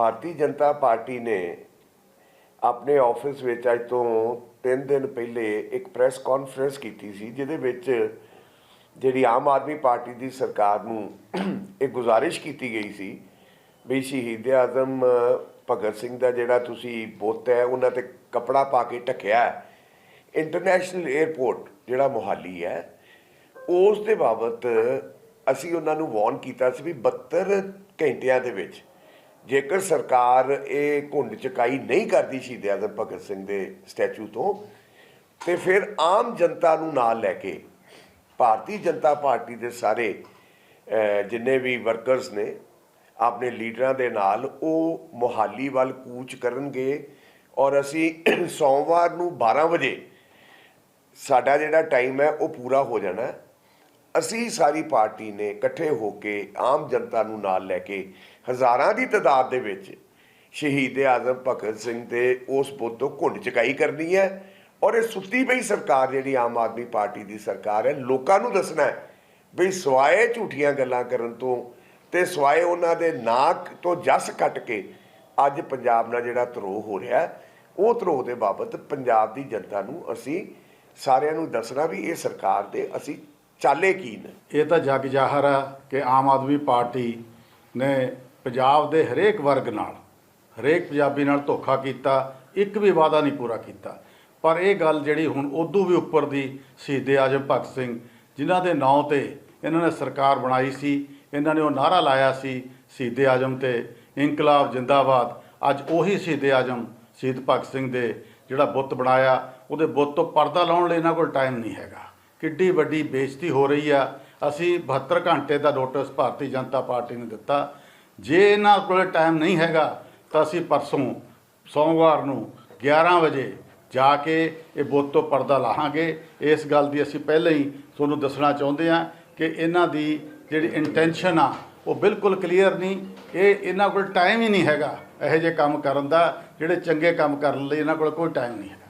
Bharatiya Janata party ਨੇ ਆਪਣੇ office ਵਿੱਚ ਅੱਜ ਤੋਂ 3 ਦਿਨ ਪਹਿਲੇ ਇੱਕ ਪ੍ਰੈਸ ਕਾਨਫਰੰਸ ਕੀਤੀ ਸੀ, ਜਿਹਦੇ ਵਿੱਚ ਜਿਹੜੀ ਆਮ ਆਦਮੀ ਪਾਰਟੀ ਦੀ ਸਰਕਾਰ ਨੂੰ ਇਹ ਗੁਜ਼ਾਰਿਸ਼ ਕੀਤੀ ਗਈ ਸੀ ਵੀ ਸ਼ਹੀਦ ਆਜ਼ਮ ਭਗਤ ਸਿੰਘ ਦਾ ਜਿਹੜਾ ਤੁਸੀਂ ਬੁੱਤ ਹੈ, ਉਹਨਾਂ ਤੇ ਕਪੜਾ ਪਾ ਕੇ ਢੱਕਿਆ ਹੈ। ਇੰਟਰਨੈਸ਼ਨਲ 에ਅਰਪੋਰਟ ਜਿਹੜਾ ਮੁਹਾਲੀ ਹੈ, ਉਸ ਦੇ ਬਾਬਤ ਅਸੀਂ ਉਹਨਾਂ ਨੂੰ ਵਾਰਨ ਕੀਤਾ ਸੀ ਵੀ 72 ਘੰਟਿਆਂ ਦੇ ਵਿੱਚ ਜੇਕਰ ਸਰਕਾਰ ਇਹ ਘੁੰਡ ਚਕਾਈ ਨਹੀਂ ਕਰਦੀ ਸ਼ਹੀਦ ਆਜ਼ਮ ਭਗਤ ਸਿੰਘ ਦੇ ਸਟੈਚੂ ਤੋਂ, ਤੇ ਫਿਰ ਆਮ ਜਨਤਾ ਨੂੰ ਨਾਲ ਲੈ ਕੇ, ਭਾਰਤੀ ਜਨਤਾ ਪਾਰਟੀ ਦੇ ਸਾਰੇ ਜਿੰਨੇ ਵੀ ਵਰਕਰਸ ਨੇ, ਆਪਣੇ ਲੀਡਰਾਂ ਦੇ ਨਾਲ ਉਹ ਮੁਹਾਲੀ ਵੱਲ ਕੂਚ ਕਰਨਗੇ, ਔਰ ਅਸੀਂ ਸੋਮਵਾਰ ਨੂੰ 12 ਵਜੇ, ਸਾਡਾ ਜਿਹੜਾ ਟਾਈਮ ਹੈ ਉਹ ਪੂਰਾ ਹੋ ਜਾਣਾ ਹੈ। ਅਸੀਂ ਸਾਰੀ ਪਾਰਟੀ ਨੇ ਇਕੱਠੇ ਹੋ ਕੇ ਆਮ ਜਨਤਾ ਨੂੰ ਨਾਲ ਲੈ ਕੇ ਹਜ਼ਾਰਾਂ ਦੀ ਤਾਦਾਦ ਦੇ ਵਿੱਚ ਸ਼ਹੀਦ ਆਜ਼ਮ ਭਗਤ ਸਿੰਘ ਦੇ ਉਸ ਬੁੱਤ ਤੋਂ ਘੁੰਡ ਚਕਾਈ ਕਰਨੀ ਹੈ ਔਰ ਇਹ ਸੁੱਤੀ ਪਈ ਸਰਕਾਰ ਜਿਹੜੀ ਆਮ ਆਦਮੀ ਪਾਰਟੀ ਦੀ ਸਰਕਾਰ ਹੈ, ਲੋਕਾਂ ਨੂੰ ਦੱਸਣਾ ਹੈ ਵੀ ਸਵਾਏ ਝੂਠੀਆਂ ਗੱਲਾਂ ਕਰਨ ਤੋਂ ਤੇ ਸਵਾਏ ਉਹਨਾਂ ਦੇ ਨਾਕ ਤੋਂ ਜਸ ਕੱਟ ਕੇ ਅੱਜ ਪੰਜਾਬ ਨਾਲ ਜਿਹੜਾ ਧਰੋਹ ਹੋ ਰਿਹਾ ਉਹ ਧਰੋਹ ਦੇ ਬਾਬਤ ਪੰਜਾਬ ਦੀ ਜਨਤਾ ਨੂੰ ਅਸੀਂ ਸਾਰਿਆਂ ਨੂੰ ਦੱਸਣਾ ਵੀ ਇਹ ਸਰਕਾਰ 'ਤੇ ਅਸੀਂ ਚਾਲੇ ਕੀ ਨੇ? ਇਹ ਤਾਂ ਜਗ ਜ਼ਾਹਰ ਆ ਕਿ ਆਮ ਆਦਮੀ ਪਾਰਟੀ ਨੇ ਪੰਜਾਬ ਦੇ ਹਰੇਕ ਵਰਗ ਨਾਲ, ਹਰੇਕ ਪੰਜਾਬੀ ਨਾਲ ਧੋਖਾ ਕੀਤਾ, ਇੱਕ ਵੀ ਵਾਅਦਾ ਨਹੀਂ ਪੂਰਾ ਕੀਤਾ। ਪਰ ਇਹ ਗੱਲ ਜਿਹੜੀ ਹੁਣ ਉਦੋਂ ਵੀ ਉੱਪਰ ਦੀ ਸ਼ਹੀਦੇ ਆਜਮ ਭਗਤ ਸਿੰਘ, ਜਿਨ੍ਹਾਂ ਦੇ ਨਾਂ ਤੇ ਇਹਨਾਂ ਨੇ ਸਰਕਾਰ ਬਣਾਈ ਸੀ, ਇਹਨਾਂ ਨੇ ਉਹ ਨਾਰਾ ਲਾਇਆ ਸੀ ਸ਼ਹੀਦੇ ਆਜਮ ਤੇ ਇਨਕਲਾਬ ਜਿੰਦਾਬਾਦ। ਅੱਜ ਉਹੀ ਸ਼ਹੀਦੇ ਆਜਮ ਸ਼ਹੀਦ ਭਗਤ ਸਿੰਘ ਦੇ ਜਿਹੜਾ ਬੁੱਤ ਬਣਾਇਆ, ਉਹਦੇ ਬੁੱਤ ਤੋਂ ਪਰਦਾ ਲਾਉਣ ਲਈ ਇਹਨਾਂ ਕੋਲ ਟਾਈਮ ਨਹੀਂ ਹੈਗਾ। ਕਿੱਡੀ ਵੱਡੀ ਬੇਇੱਜ਼ਤੀ ਹੋ ਰਹੀ ਆ। ਅਸੀਂ 72 ਘੰਟੇ ਦਾ ਨੋਟਿਸ ਭਾਰਤੀ ਜਨਤਾ ਪਾਰਟੀ ਨੇ ਦਿੱਤਾ। ਜੇ ਇਹਨਾਂ ਕੋਲ ਟਾਈਮ ਨਹੀਂ ਹੈਗਾ, ਤਾਂ ਅਸੀਂ ਪਰਸੋਂ, ਸੋਮਵਾਰ ਨੂੰ 11 ਵਜੇ ਜਾ ਕੇ ਇਹ ਬੁੱਤ ਤੋਂ ਪਰਦਾ ਲਾਹਾਂਗੇ। ਇਸ ਗੱਲ ਦੀ ਅਸੀਂ ਪਹਿਲਾਂ ਹੀ ਤੁਹਾਨੂੰ ਦੱਸਣਾ ਚਾਹੁੰਦੇ ਹਾਂ ਕਿ ਇਹਨਾਂ ਦੀ ਜਿਹੜੀ ਇੰਟੈਂਸ਼ਨ ਆ, ਉਹ ਬਿਲਕੁਲ ਕਲੀਅਰ ਨਹੀਂ। ਇਹ ਇਹਨਾਂ ਕੋਲ ਟਾਈਮ ਹੀ ਨਹੀਂ ਹੈਗਾ ਇਹੋ ਜਿਹੇ ਕੰਮ ਕਰਨ ਦਾ, ਜਿਹੜੇ ਚੰਗੇ ਕੰਮ ਕਰਨ ਲਈ ਇਹਨਾਂ ਕੋਲ ਕੋਈ ਟਾਈਮ ਨਹੀਂ ਹੈਗਾ।